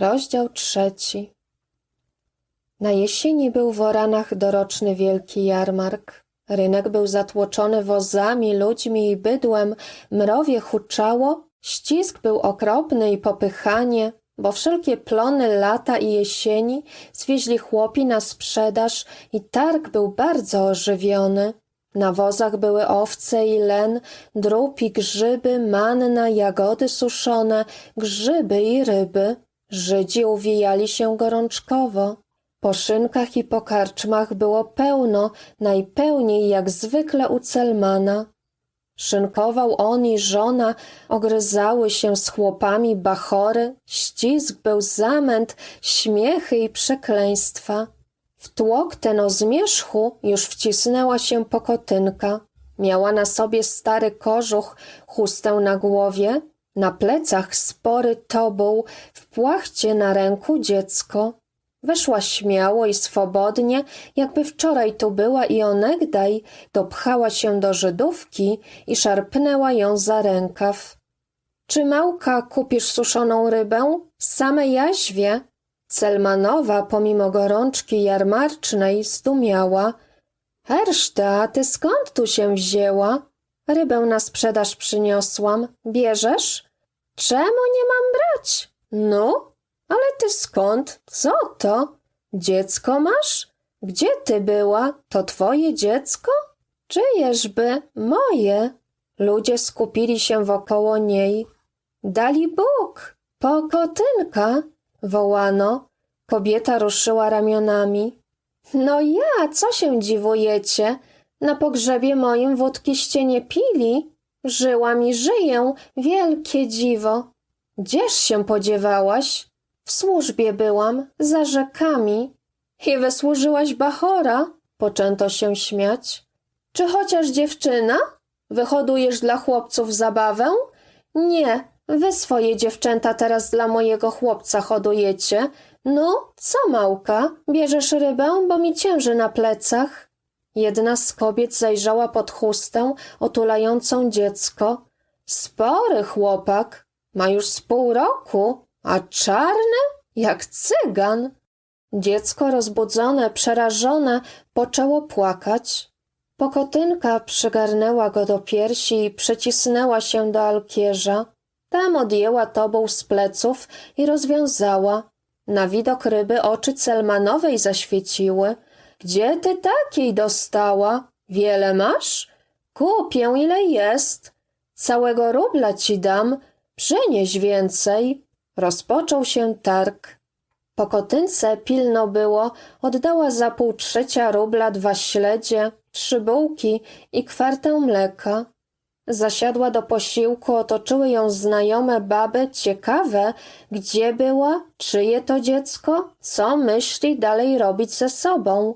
Rozdział trzeci. Na jesieni był w Oranach doroczny wielki jarmark. Rynek był zatłoczony wozami, ludźmi i bydłem, mrowie huczało, ścisk był okropny i popychanie, bo wszelkie plony lata i jesieni zwieźli chłopi na sprzedaż i targ był bardzo ożywiony. Na wozach były owce i len, drób i grzyby, manna, jagody suszone, grzyby i ryby. Żydzi uwijali się gorączkowo. Po szynkach i po karczmach było pełno, najpełniej jak zwykle u Celmana. Szynkował on i żona, ogryzały się z chłopami bachory, ścisk był zamęt, śmiechy i przekleństwa. W tłok ten o zmierzchu już wcisnęła się pokotynka. Miała na sobie stary kożuch, chustę na głowie, na plecach spory tobuł, w płachcie na ręku dziecko. Weszła śmiało i swobodnie, jakby wczoraj tu była i onegdaj, dopchała się do Żydówki i szarpnęła ją za rękaw. Czy małka kupisz suszoną rybę? Same jaźwie. Celmanowa, pomimo gorączki jarmarcznej, zdumiała. Herszta, ty skąd tu się wzięła? Rybę na sprzedaż przyniosłam. Bierzesz? Czemu nie mam brać? No, ale ty skąd? Co to? Dziecko masz? Gdzie ty była? To twoje dziecko? Czyjeżby? Moje. Ludzie skupili się wokoło niej. Dali Bóg! Pokotynka! wołano. Kobieta ruszyła ramionami. No ja, co się dziwujecie? Na pogrzebie moim wódkiście nie pili. Żyłam i żyję, wielkie dziwo. Gdzież się podziewałaś? W służbie byłam, za rzekami. I wysłużyłaś Bachora? Poczęto się śmiać. Czy chociaż dziewczyna? Wyhodujesz dla chłopców zabawę? Nie, wy swoje dziewczęta teraz dla mojego chłopca hodujecie. No, co małka, bierzesz rybę, bo mi cięży na plecach. Jedna z kobiet zajrzała pod chustę otulającą dziecko. Spory chłopak, ma już z pół roku, a czarny jak cygan. Dziecko rozbudzone, przerażone, poczęło płakać. Pokotynka przygarnęła go do piersi i przycisnęła się do alkierza. Tam odjęła tobą z pleców i rozwiązała. Na widok ryby oczy Celmanowej zaświeciły. Gdzie ty takiej dostała? Wiele masz? Kupię ile jest. Całego rubla ci dam. Przynieś więcej. Rozpoczął się targ. Pokotynce pilno było, oddała za pół trzecia rubla dwa śledzie, trzy bułki i kwartę mleka. Zasiadła do posiłku, otoczyły ją znajome baby, ciekawe, gdzie była, czyje to dziecko, co myśli dalej robić ze sobą.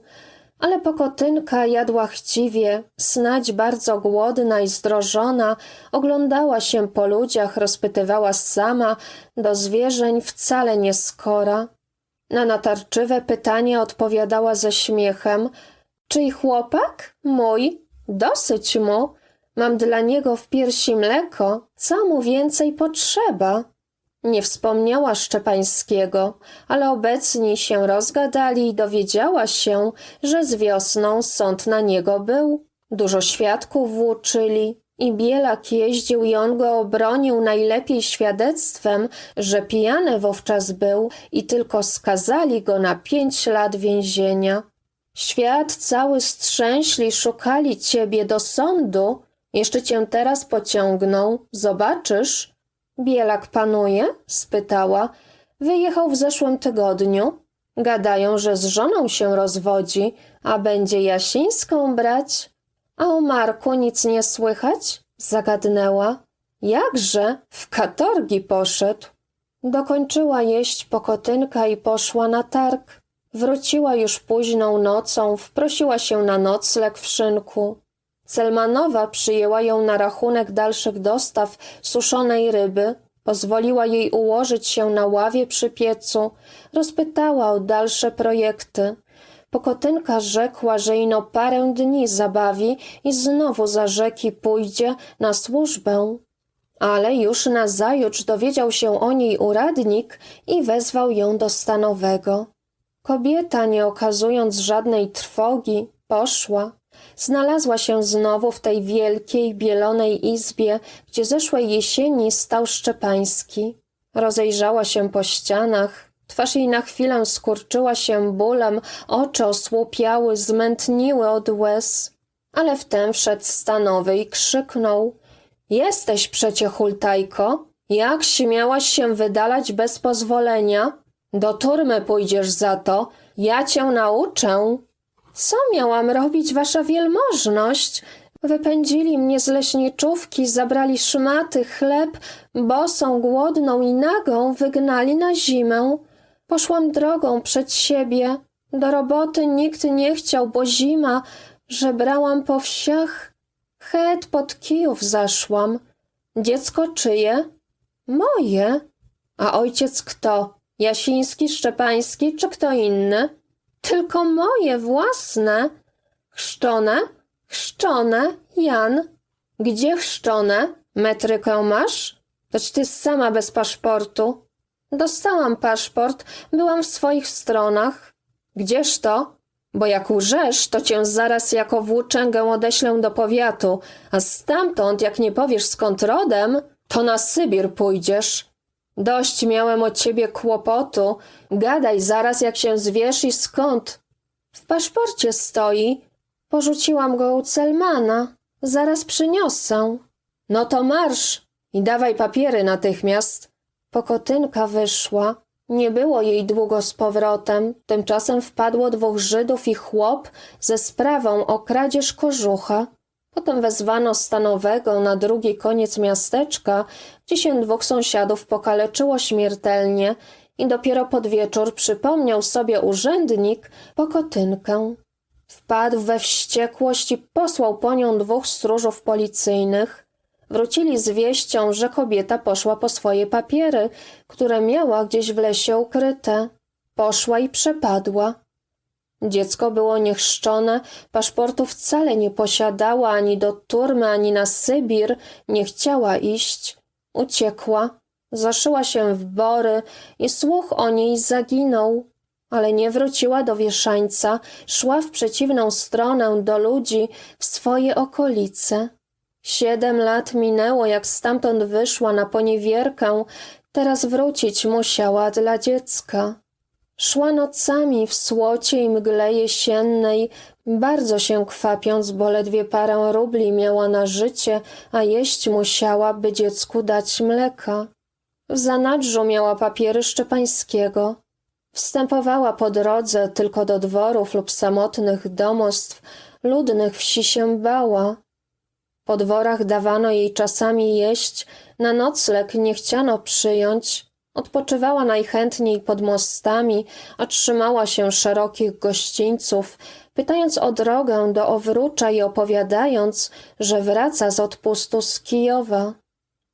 Ale pokotynka jadła chciwie, snać bardzo głodna i zdrożona, oglądała się po ludziach, rozpytywała sama, do zwierzeń wcale nie skora. Na natarczywe pytanie odpowiadała ze śmiechem. Czyj chłopak? Mój. Dosyć mu. Mam dla niego w piersi mleko. Co mu więcej potrzeba? Nie wspomniała Szczepańskiego, ale obecni się rozgadali i dowiedziała się, że z wiosną sąd na niego był. Dużo świadków włóczyli i Bielak jeździł i on go obronił najlepiej świadectwem, że pijany wówczas był i tylko skazali go na pięć lat więzienia. Świat cały strzęśli szukali ciebie do sądu, jeszcze cię teraz pociągną, zobaczysz. Bielak panuje? spytała. Wyjechał w zeszłym tygodniu. Gadają, że z żoną się rozwodzi, a będzie Jasińską brać. A o Marku nic nie słychać? Zagadnęła. Jakże? W katorgi poszedł. Dokończyła jeść pokotynka i poszła na targ. Wróciła już późną nocą, wprosiła się na nocleg w szynku. Celmanowa przyjęła ją na rachunek dalszych dostaw suszonej ryby, pozwoliła jej ułożyć się na ławie przy piecu, rozpytała o dalsze projekty. Pokotynka rzekła, że ino parę dni zabawi i znowu za rzeki pójdzie na służbę. Ale już nazajutrz dowiedział się o niej uradnik i wezwał ją do stanowego. Kobieta, nie okazując żadnej trwogi, poszła. Znalazła się znowu w tej wielkiej, bielonej izbie, gdzie zeszłej jesieni stał Szczepański. Rozejrzała się po ścianach. Twarz jej na chwilę skurczyła się bólem, oczy osłupiały, zmętniły od łez. Ale wtem wszedł stanowy i krzyknął – Jesteś przecie hultajko? Jak śmiałaś się wydalać bez pozwolenia? Do turmy pójdziesz za to. Ja cię nauczę. Co miałam robić, wasza wielmożność? Wypędzili mnie z leśniczówki, zabrali szmaty, chleb, bosą, głodną i nagą wygnali na zimę. Poszłam drogą przed siebie. Do roboty nikt nie chciał, bo zima, żebrałam po wsiach. Het pod kijów zaszłam. Dziecko czyje? Moje. A ojciec kto? Jasiński, Szczepański czy kto inny? Tylko moje własne. Chrzczone? Chrzczone, Jan. Gdzie chrzczone? Metrykę masz? Toć ty sama bez paszportu. Dostałam paszport, byłam w swoich stronach. Gdzież to? Bo jak łżesz, to cię zaraz jako włóczęgę odeślę do powiatu, a stamtąd, jak nie powiesz skąd rodem, to na Sybir pójdziesz. Dość miałem od ciebie kłopotu. Gadaj zaraz, jak się zwiesz i skąd. W paszporcie stoi. Porzuciłam go u Celmana. Zaraz przyniosę. No to marsz i dawaj papiery natychmiast. Pokotynka wyszła. Nie było jej długo z powrotem. Tymczasem wpadło dwóch Żydów i chłop ze sprawą o kradzież kożucha. Potem wezwano stanowego na drugi koniec miasteczka, gdzie się dwóch sąsiadów pokaleczyło śmiertelnie i dopiero pod wieczór przypomniał sobie urzędnik pokotynkę. Wpadł we wściekłość i posłał po nią dwóch stróżów policyjnych. Wrócili z wieścią, że kobieta poszła po swoje papiery, które miała gdzieś w lesie ukryte. Poszła i przepadła. Dziecko było niechrzczone, paszportu wcale nie posiadała ani do Turmy, ani na Sybir, nie chciała iść. Uciekła, zaszyła się w bory i słuch o niej zaginął. Ale nie wróciła do Wieszańca, szła w przeciwną stronę do ludzi, w swoje okolice. Siedem lat minęło, jak stamtąd wyszła na poniewierkę, teraz wrócić musiała dla dziecka. Szła nocami w słocie i mgle jesiennej, bardzo się kwapiąc, bo ledwie parę rubli miała na życie, a jeść musiała, by dziecku dać mleka. W zanadrzu miała papiery Szczepańskiego. Wstępowała po drodze tylko do dworów lub samotnych domostw, ludnych wsi się bała. Po dworach dawano jej czasami jeść, na nocleg nie chciano przyjąć, Odpoczywała najchętniej pod mostami, a trzymała się szerokich gościńców, pytając o drogę do Owrucza i opowiadając, że wraca z odpustu z Kijowa.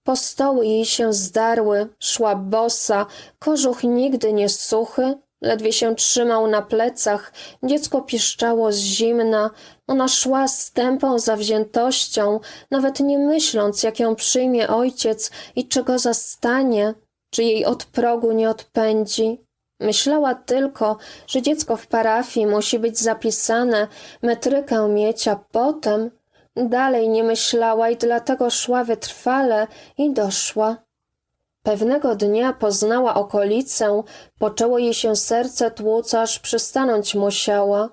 Postoły jej się zdarły, szła bosa, kożuch nigdy nie suchy, ledwie się trzymał na plecach, dziecko piszczało z zimna, ona szła z tępą zawziętością, nawet nie myśląc, jak ją przyjmie ojciec i czego zastanie, czy jej od progu nie odpędzi. Myślała tylko, że dziecko w parafii musi być zapisane, metrykę mieć, a potem dalej nie myślała i dlatego szła wytrwale i doszła. Pewnego dnia poznała okolicę, poczęło jej się serce tłuc, aż przystanąć musiała.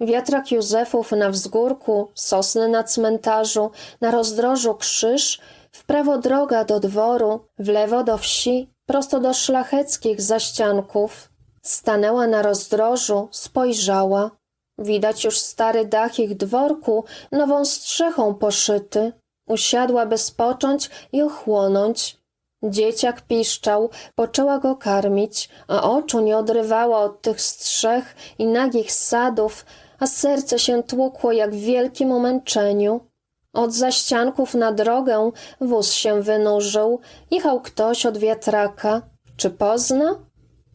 Wiatrak Józefów na wzgórku, sosny na cmentarzu, na rozdrożu krzyż, w prawo droga do dworu, w lewo do wsi, prosto do szlacheckich zaścianków. Stanęła na rozdrożu, spojrzała. Widać już stary dach ich dworku, nową strzechą poszyty. Usiadła, by spocząć i ochłonąć. Dzieciak piszczał, poczęła go karmić, a oczu nie odrywała od tych strzech i nagich sadów, a serce się tłukło jak w wielkim umęczeniu. Od zaścianków na drogę wóz się wynurzył, jechał ktoś od wiatraka. Czy pozna?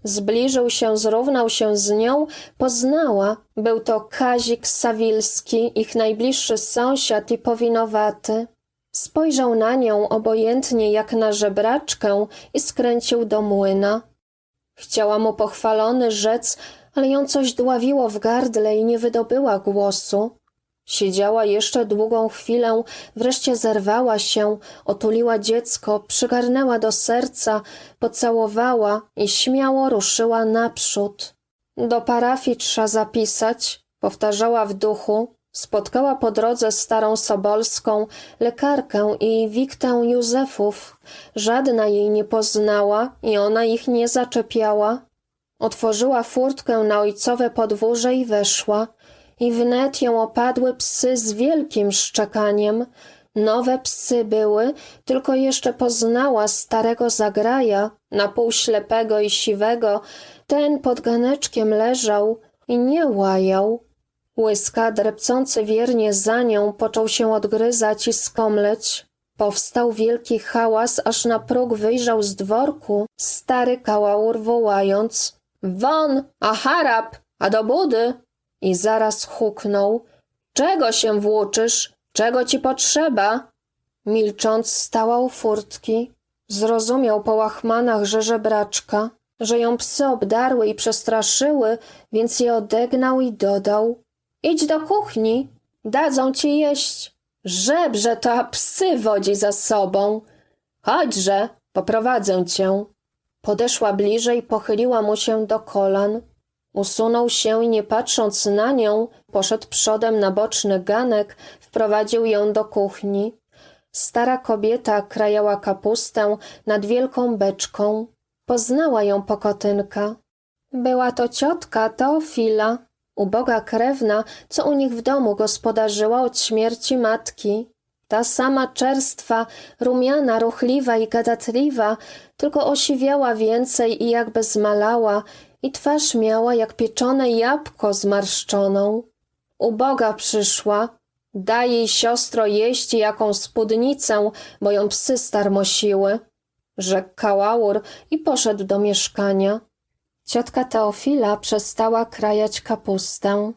Zbliżył się, zrównał się z nią, poznała. Był to Kazik Sawilski, ich najbliższy sąsiad i powinowaty. Spojrzał na nią obojętnie jak na żebraczkę i skręcił do młyna. Chciała mu pochwalony rzec, ale ją coś dławiło w gardle i nie wydobyła głosu. Siedziała jeszcze długą chwilę, wreszcie zerwała się, otuliła dziecko, przygarnęła do serca, pocałowała i śmiało ruszyła naprzód. Do parafii trzeba zapisać, powtarzała w duchu. Spotkała po drodze starą Sobolską, lekarkę i Wiktę Józefów. Żadna jej nie poznała i ona ich nie zaczepiała. Otworzyła furtkę na ojcowe podwórze i weszła. I wnet ją opadły psy z wielkim szczekaniem. Nowe psy były, tylko jeszcze poznała starego zagraja, na pół ślepego i siwego. Ten pod ganeczkiem leżał i nie łajał. Łyska, drepcący wiernie za nią, począł się odgryzać i skomleć. Powstał wielki hałas, aż na próg wyjrzał z dworku stary kałaur wołając – Won, a harap, a do budy! I zaraz huknął – Czego się włóczysz? Czego ci potrzeba? Milcząc stała u furtki. Zrozumiał po łachmanach, że żebraczka, że ją psy obdarły i przestraszyły, więc je odegnał i dodał – Idź do kuchni, dadzą ci jeść. Żebrze to, a psy wodzi za sobą. Chodźże, poprowadzę cię. Podeszła bliżej, pochyliła mu się do kolan. Usunął się i nie patrząc na nią, poszedł przodem na boczny ganek, wprowadził ją do kuchni. Stara kobieta krajała kapustę nad wielką beczką. Poznała ją pokotynka. Była to ciotka Teofila, uboga krewna, co u nich w domu gospodarzyła od śmierci matki. Ta sama czerstwa, rumiana, ruchliwa i gadatliwa, tylko osiwiała więcej i jakby zmalała i twarz miała jak pieczone jabłko zmarszczoną. Uboga przyszła, daj jej siostro jeść jaką spódnicę, bo ją psy starmosiły. Rzekł Kałaur i poszedł do mieszkania. Ciotka Teofila przestała krajać kapustę.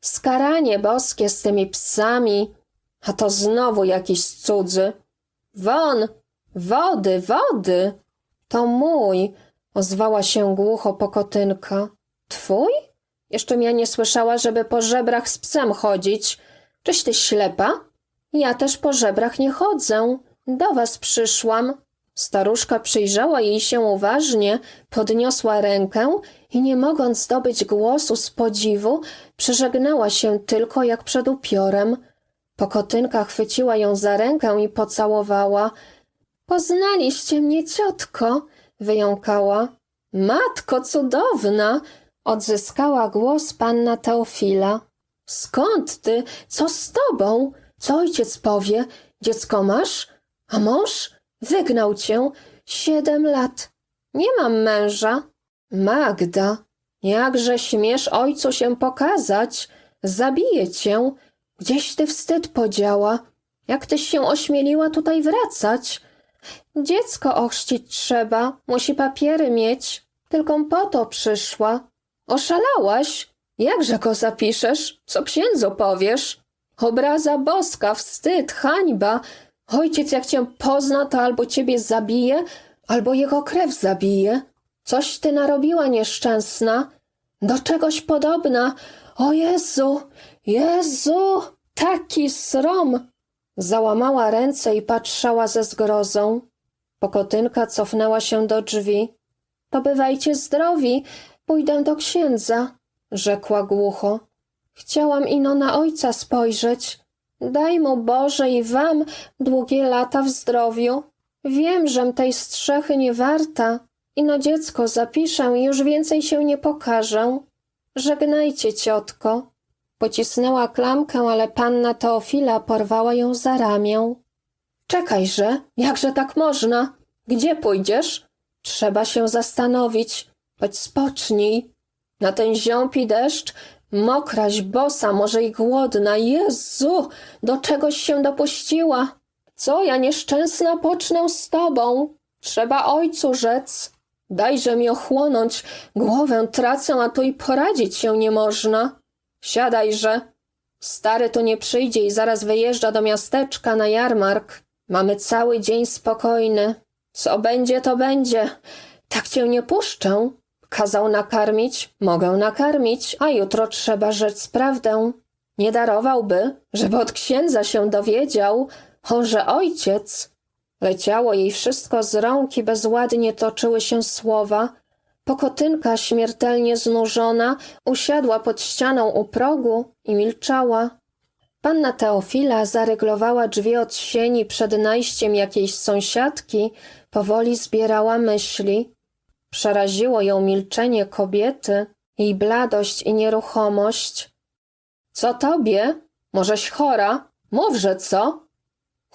Skaranie boskie z tymi psami, a to znowu jakiś cudzy. Won, wody, wody. To mój, ozwała się głucho pokotynka. Twój? Jeszcze ja nie słyszała, żeby po żebrach z psem chodzić. Czyś ty ślepa? Ja też po żebrach nie chodzę. Do was przyszłam. Staruszka przyjrzała jej się uważnie, podniosła rękę i nie mogąc zdobyć głosu z podziwu, przeżegnała się tylko jak przed upiorem. Pokotynka chwyciła ją za rękę i pocałowała. Poznaliście mnie, ciotko, wyjąkała. Matko cudowna, odzyskała głos panna Teofila. Skąd ty? Co z tobą? Co ojciec powie? Dziecko masz? A mąż? Wygnał cię siedem lat. Nie mam męża. Magda, jakże śmiesz ojcu się pokazać? Zabiję cię. Gdzieś ty wstyd podziała. Jak tyś się ośmieliła tutaj wracać? Dziecko ochrzcić trzeba, musi papiery mieć. Tylko po to przyszła. Oszalałaś? Jakże go zapiszesz? Co księdzu powiesz? Obraza boska, wstyd, hańba. Ojciec jak cię pozna, to albo ciebie zabije, albo jego krew zabije. Coś ty narobiła nieszczęsna. Do czegoś podobna. O Jezu, Jezu, taki srom. Załamała ręce i patrzała ze zgrozą. Pokotynka cofnęła się do drzwi. To bywajcie zdrowi, pójdę do księdza, rzekła głucho. Chciałam ino na ojca spojrzeć. Daj mu Boże i wam długie lata w zdrowiu. Wiem, żem tej strzechy nie warta. Ino dziecko zapiszę i już więcej się nie pokażę. Żegnajcie, ciotko. Pocisnęła klamkę, ale panna Teofila porwała ją za ramię. Czekajże, jakże tak można? Gdzie pójdziesz? Trzeba się zastanowić. Choć spocznij. Na ten ziąb i deszcz Mokraś, bosa, może i głodna. Jezu, do czegoś się dopuściła. Co ja nieszczęsna pocznę z tobą? Trzeba ojcu rzec. Dajże mi ochłonąć, głowę tracę, a tu i poradzić się nie można. Siadajże. Stary tu nie przyjdzie i zaraz wyjeżdża do miasteczka na jarmark. Mamy cały dzień spokojny. Co będzie, to będzie. Tak cię nie puszczę. Kazał nakarmić, mogę nakarmić, a jutro trzeba rzec prawdę. Nie darowałby, żeby od księdza się dowiedział, że ojciec. Leciało jej wszystko z rąk i bezładnie toczyły się słowa. Pokotynka, śmiertelnie znużona, usiadła pod ścianą u progu i milczała. Panna Teofila zaryglowała drzwi od sieni przed najściem jakiejś sąsiadki, powoli zbierała myśli. Przeraziło ją milczenie kobiety, jej bladość i nieruchomość. Co tobie? Możeś chora? Mówże co?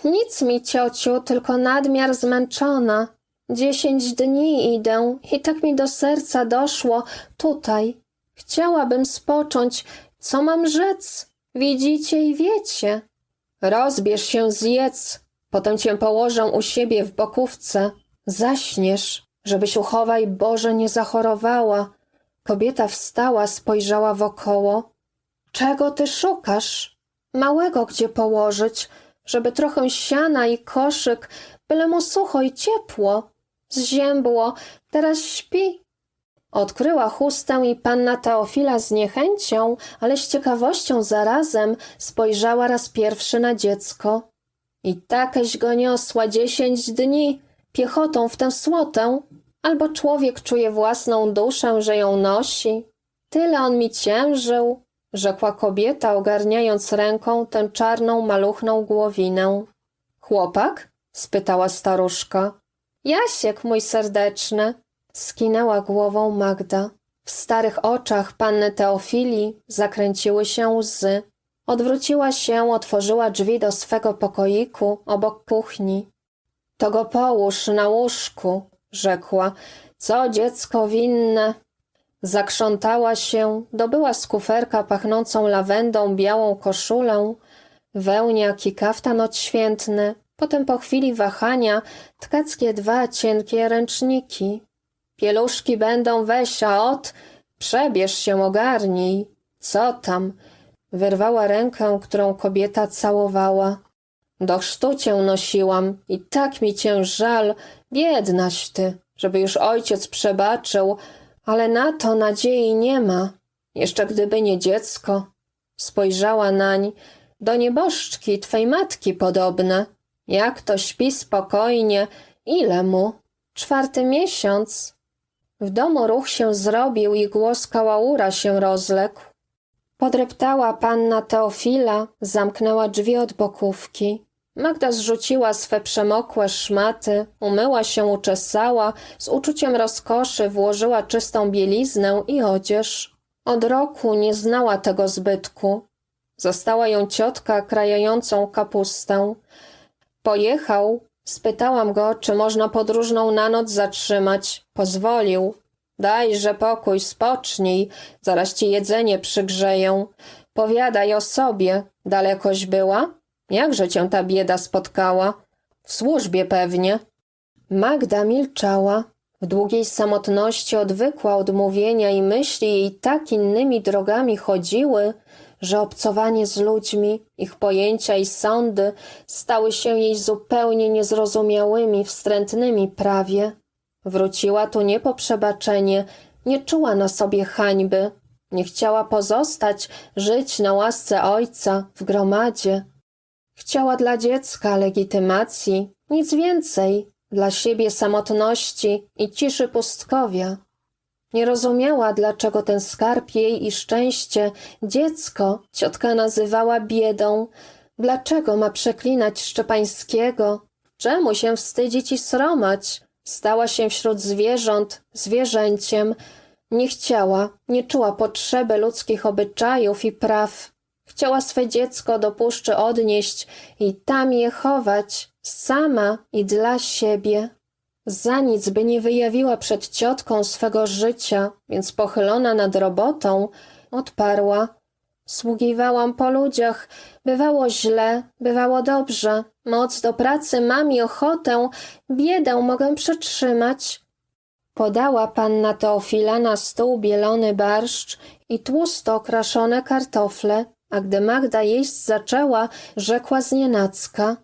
Nic mi, ciociu, tylko nadmiar zmęczona. Dziesięć dni idę i tak mi do serca doszło tutaj. Chciałabym spocząć. Co mam rzec? Widzicie i wiecie. Rozbierz się, zjedz. Potem cię położę u siebie w bokówce. Zaśniesz, żebyś uchowaj Boże nie zachorowała. Kobieta wstała, spojrzała wokoło. Czego ty szukasz? Małego gdzie położyć, żeby trochę siana i koszyk, byle mu sucho i ciepło. Zziębło, teraz śpi. Odkryła chustę i panna Teofila z niechęcią, ale z ciekawością zarazem spojrzała raz pierwszy na dziecko. I takeś go niosła dziesięć dni, piechotą w tę słotę, albo człowiek czuje własną duszę, że ją nosi. Tyle on mi ciężył, rzekła kobieta, ogarniając ręką tę czarną, maluchną głowinę. Chłopak? spytała staruszka. Jasiek, mój serdeczny, skinęła głową Magda. W starych oczach panny Teofili zakręciły się łzy. Odwróciła się, otworzyła drzwi do swego pokoiku obok kuchni. To go połóż na łóżku, rzekła. Co dziecko winne? Zakrzątała się, dobyła z kuferka pachnącą lawendą białą koszulę, wełniak i kaftan odświętny, potem po chwili wahania tkackie dwa cienkie ręczniki. Pieluszki będą weź, a ot, przebierz się, ogarnij. Co tam? Wyrwała rękę, którą kobieta całowała. Do chrztu cię nosiłam i tak mi cię żal, biednaś ty, żeby już ojciec przebaczył, ale na to nadziei nie ma. Jeszcze gdyby nie dziecko. Spojrzała nań, do nieboszczki twej matki podobne. Jak to śpi spokojnie, ile mu? Czwarty miesiąc. W domu ruch się zrobił i głos kałaura się rozległ. Podreptała panna Teofila, zamknęła drzwi od bokówki. Magda zrzuciła swe przemokłe szmaty, umyła się, uczesała, z uczuciem rozkoszy włożyła czystą bieliznę i odzież. Od roku nie znała tego zbytku. Zastała ją ciotka krajającą kapustę. Pojechał, spytałam go, czy można podróżną na noc zatrzymać. Pozwolił. Dajże pokój, spocznij, zaraz ci jedzenie przygrzeję. Powiadaj o sobie, dalekoś była? Jakże cię ta bieda spotkała? W służbie pewnie. Magda milczała. W długiej samotności odwykła od mówienia i myśli jej tak innymi drogami chodziły, że obcowanie z ludźmi, ich pojęcia i sądy stały się jej zupełnie niezrozumiałymi, wstrętnymi prawie. Wróciła tu nie po przebaczenie, nie czuła na sobie hańby, nie chciała pozostać, żyć na łasce ojca w gromadzie. Chciała dla dziecka legitymacji, nic więcej, dla siebie samotności i ciszy pustkowia. Nie rozumiała, dlaczego ten skarb jej i szczęście, dziecko, ciotka nazywała biedą, dlaczego ma przeklinać Szczepańskiego, czemu się wstydzić i sromać. Stała się wśród zwierząt, zwierzęciem, nie chciała, nie czuła potrzeby ludzkich obyczajów i praw. Chciała swe dziecko do puszczy odnieść i tam je chować, sama i dla siebie. Za nic by nie wyjawiła przed ciotką swego życia, więc pochylona nad robotą, odparła. Sługiwałam po ludziach, bywało źle, bywało dobrze. Moc do pracy mam i ochotę, biedę mogę przetrzymać. Podała panna Teofila na stół bielony barszcz i tłusto okraszone kartofle, a gdy Magda jeść zaczęła, rzekła znienacka.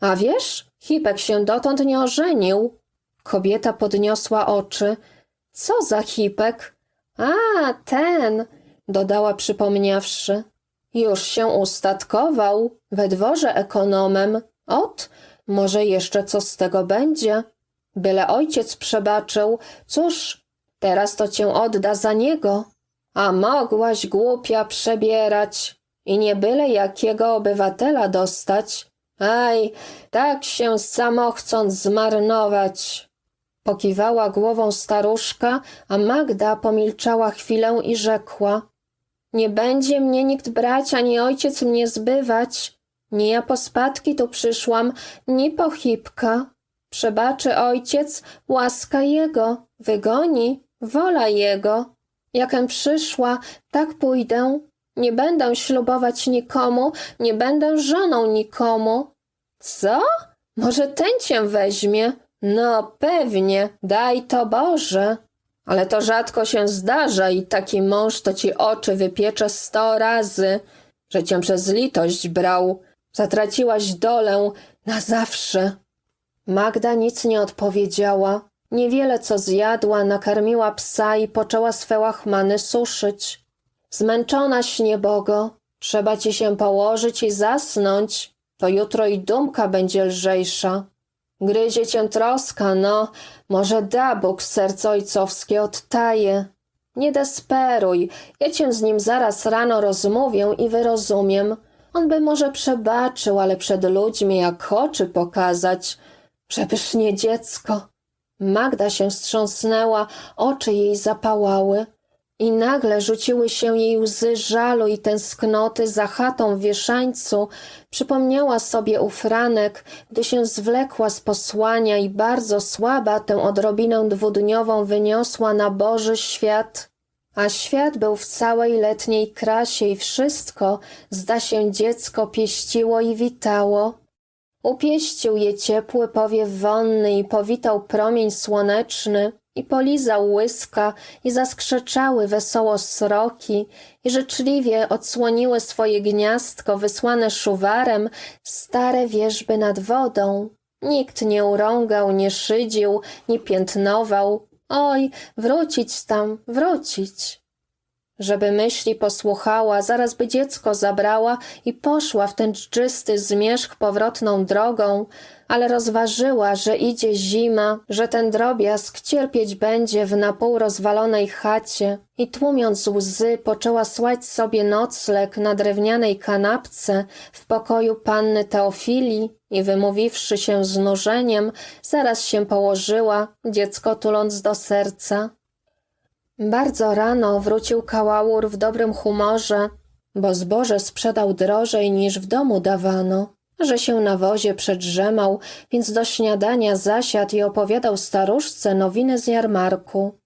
A wiesz, Hipek się dotąd nie ożenił. Kobieta podniosła oczy. Co za hipek? A, ten, dodała przypomniawszy. Już się ustatkował, we dworze ekonomem. Ot, może jeszcze co z tego będzie. Byle ojciec przebaczył, cóż, teraz to cię odda za niego. A mogłaś głupia przebierać i nie byle jakiego obywatela dostać. Aj, tak się samochcąc zmarnować. Pokiwała głową staruszka, a Magda pomilczała chwilę i rzekła. Nie będzie mnie nikt brać, ani ojciec mnie zbywać. Nie ja po spadki tu przyszłam, ni po chipka. Przebaczy ojciec, łaska jego, wygoni, wola jego. Jakem przyszła, tak pójdę. Nie będę ślubować nikomu, nie będę żoną nikomu. Co? Może ten cię weźmie? No pewnie, daj to Boże. Ale to rzadko się zdarza i taki mąż to ci oczy wypiecze sto razy, że cię przez litość brał. Zatraciłaś dolę na zawsze. Magda nic nie odpowiedziała. Niewiele co zjadła, nakarmiła psa i poczęła swe łachmany suszyć. Zmęczona śniebogo, trzeba ci się położyć i zasnąć. To jutro i dumka będzie lżejsza. Gryzie cię troska, no, może da Bóg serce ojcowskie odtaje. Nie desperuj, ja cię z nim zaraz rano rozmówię i wyrozumiem. On by może przebaczył, ale przed ludźmi jak oczy pokazać, żebyż nie dziecko. Magda się wstrząsnęła, oczy jej zapałały. I nagle rzuciły się jej łzy żalu i tęsknoty za chatą w wieszańcu. Przypomniała sobie ów ranek, gdy się zwlekła z posłania i bardzo słaba tę odrobinę dwudniową wyniosła na Boży świat. A świat był w całej letniej krasie i wszystko, zda się dziecko pieściło i witało. Upieścił je ciepły powiew wonny i powitał promień słoneczny i polizał łyska i zaskrzeczały wesoło sroki i życzliwie odsłoniły swoje gniazdko wysłane szuwarem stare wierzby nad wodą. Nikt nie urągał, nie szydził, nie piętnował. Oj, wrócić tam, wrócić. Żeby myśli posłuchała, zaraz by dziecko zabrała i poszła w ten dżdżysty zmierzch powrotną drogą, ale rozważyła, że idzie zima, że ten drobiazg cierpieć będzie w napół rozwalonej chacie i tłumiąc łzy poczęła słać sobie nocleg na drewnianej kanapce w pokoju panny Teofilii i wymówiwszy się znużeniem, zaraz się położyła, dziecko tuląc do serca. Bardzo rano wrócił Kałałur w dobrym humorze, bo zboże sprzedał drożej niż w domu dawano, że się na wozie przedrzemał, więc do śniadania zasiadł i opowiadał staruszce nowiny z jarmarku.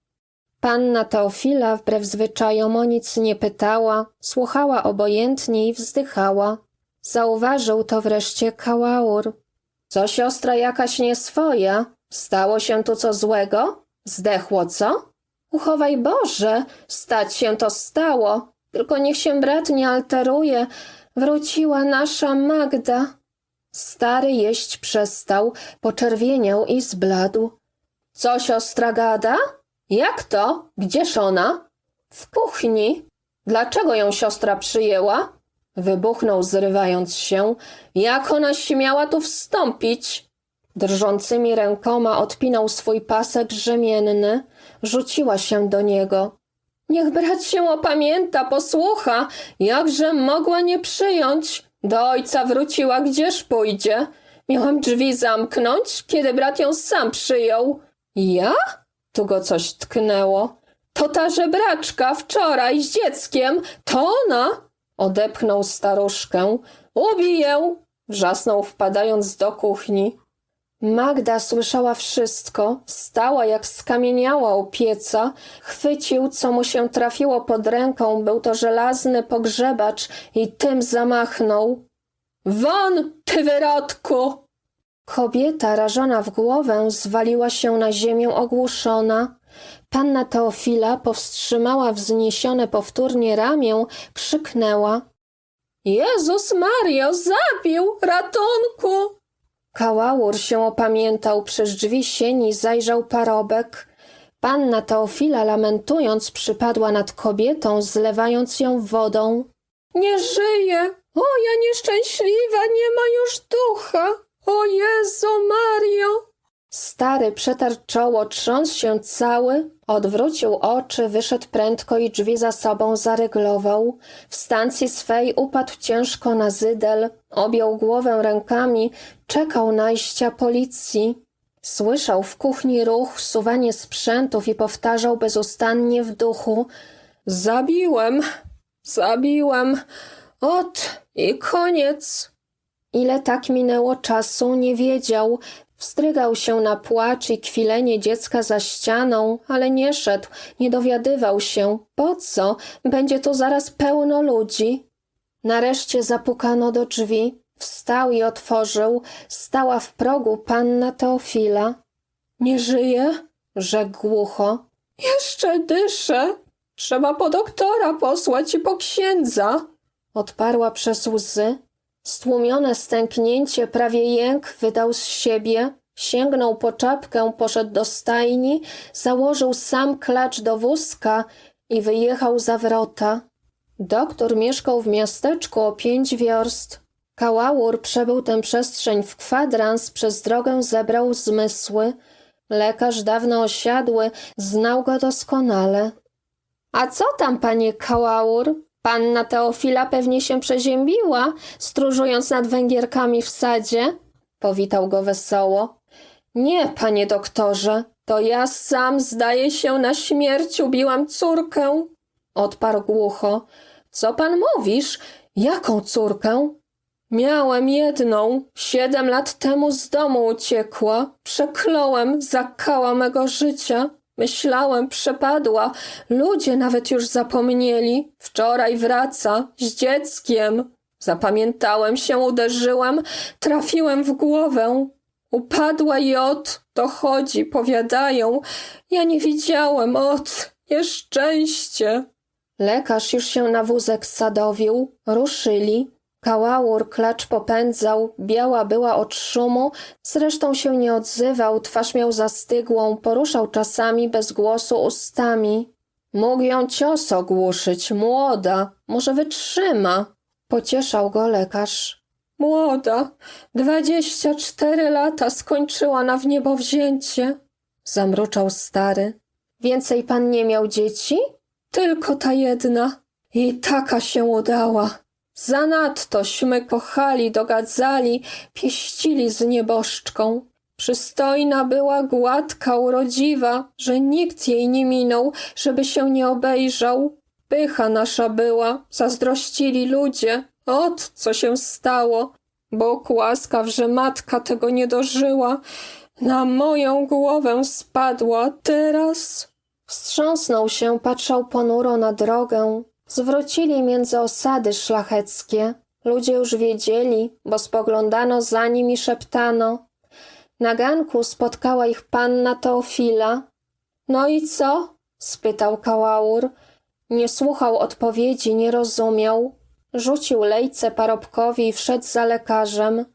Panna Teofila wbrew zwyczajom o nic nie pytała, słuchała obojętnie i wzdychała. Zauważył to wreszcie Kałałur. Co siostra jakaś nieswoja? Stało się tu co złego? Zdechło co? Uchowaj Boże, stać się to stało. Tylko niech się brat nie alteruje. Wróciła nasza Magda. Stary jeść przestał, poczerwieniał i zbladł. Co siostra gada? Jak to? Gdzież ona? W kuchni. Dlaczego ją siostra przyjęła? Wybuchnął, zrywając się. Jak ona śmiała tu wstąpić? Drżącymi rękoma odpinał swój pasek rzemienny. Rzuciła się do niego. Niech brat się opamięta, posłucha, jakże mogła nie przyjąć. Do ojca wróciła, gdzież pójdzie. Miałam drzwi zamknąć, kiedy brat ją sam przyjął. Ja? Tu go coś tknęło. To ta żebraczka wczoraj z dzieckiem, to ona! Odepchnął staruszkę. Ubiję! Wrzasnął wpadając do kuchni. Magda słyszała wszystko, stała jak skamieniała u pieca, chwycił, co mu się trafiło pod ręką, był to żelazny pogrzebacz i tym zamachnął. Won, ty wyrodku! Kobieta, rażona w głowę, zwaliła się na ziemię ogłuszona. Panna Teofila powstrzymała wzniesione powtórnie ramię, krzyknęła. Jezus Mario, zabił! Ratunku! Kałałur się opamiętał, przez drzwi sieni zajrzał parobek. Panna Teofila lamentując przypadła nad kobietą, zlewając ją wodą. Nie żyje! O, ja nieszczęśliwa, nie ma już ducha! O Jezu Mario! Stary przetarł czoło, trząsł się cały, odwrócił oczy, wyszedł prędko i drzwi za sobą zaryglował. W stacji swej upadł ciężko na zydel, objął głowę rękami, czekał najścia policji. Słyszał w kuchni ruch, suwanie sprzętów i powtarzał bezustannie w duchu Zabiłem, zabiłem, ot i koniec. Ile tak minęło czasu, nie wiedział. Wstrygał się na płacz i kwilenie dziecka za ścianą, ale nie szedł, nie dowiadywał się. Po co? Będzie tu zaraz pełno ludzi. Nareszcie zapukano do drzwi. Wstał i otworzył. Stała w progu panna Teofila. Nie żyje? rzekł głucho. Jeszcze dyszę. Trzeba po doktora posłać i po księdza. Odparła przez łzy. Stłumione stęknięcie, prawie jęk wydał z siebie. Sięgnął po czapkę, poszedł do stajni, założył sam klacz do wózka i wyjechał za wrota. Doktor mieszkał w miasteczku o pięć wiorst. Kałałur przebył tę przestrzeń w kwadrans, przez drogę zebrał zmysły. Lekarz dawno osiadły, znał go doskonale. A co tam, panie Kałałur? Panna Teofila pewnie się przeziębiła, stróżując nad węgierkami w sadzie? Powitał go wesoło. Nie, panie doktorze, to ja sam, zdaje się, na śmierć ubiłam córkę. Odparł głucho. Co pan mówisz? Jaką córkę? Miałem jedną. Siedem lat temu z domu uciekła. Przekląłem, zakała mego życia. Myślałem, przepadła. Ludzie nawet już zapomnieli. Wczoraj wraca z dzieckiem. Zapamiętałem się, uderzyłem, trafiłem w głowę. Upadła i ot, to chodzi, powiadają. Ja nie widziałem, ot, nieszczęście. Lekarz już się na wózek sadowił, ruszyli. Kałałur klacz popędzał, biała była od szumu, zresztą się nie odzywał, twarz miał zastygłą, poruszał czasami bez głosu ustami. Mógł ją cios ogłuszyć, młoda, może wytrzyma. Pocieszał go lekarz. Młoda, dwadzieścia cztery lata skończyła na wniebowzięcie. Zamruczał stary. Więcej pan nie miał dzieci? Tylko ta jedna. I taka się udała. Zanadtośmy kochali, dogadzali, pieścili z nieboszczką. Przystojna była, gładka, urodziwa, że nikt jej nie minął, żeby się nie obejrzał. Pycha nasza była, zazdrościli ludzie. Ot, co się stało. Bóg łaskaw, że matka tego nie dożyła. Na moją głowę spadła, teraz... Wstrząsnął się, patrzał ponuro na drogę. Zwrócili między osady szlacheckie. Ludzie już wiedzieli, bo spoglądano za nim i szeptano. Na ganku spotkała ich panna Teofila. No i co? spytał Kałałur. Nie słuchał odpowiedzi, nie rozumiał. Rzucił lejce parobkowi i wszedł za lekarzem.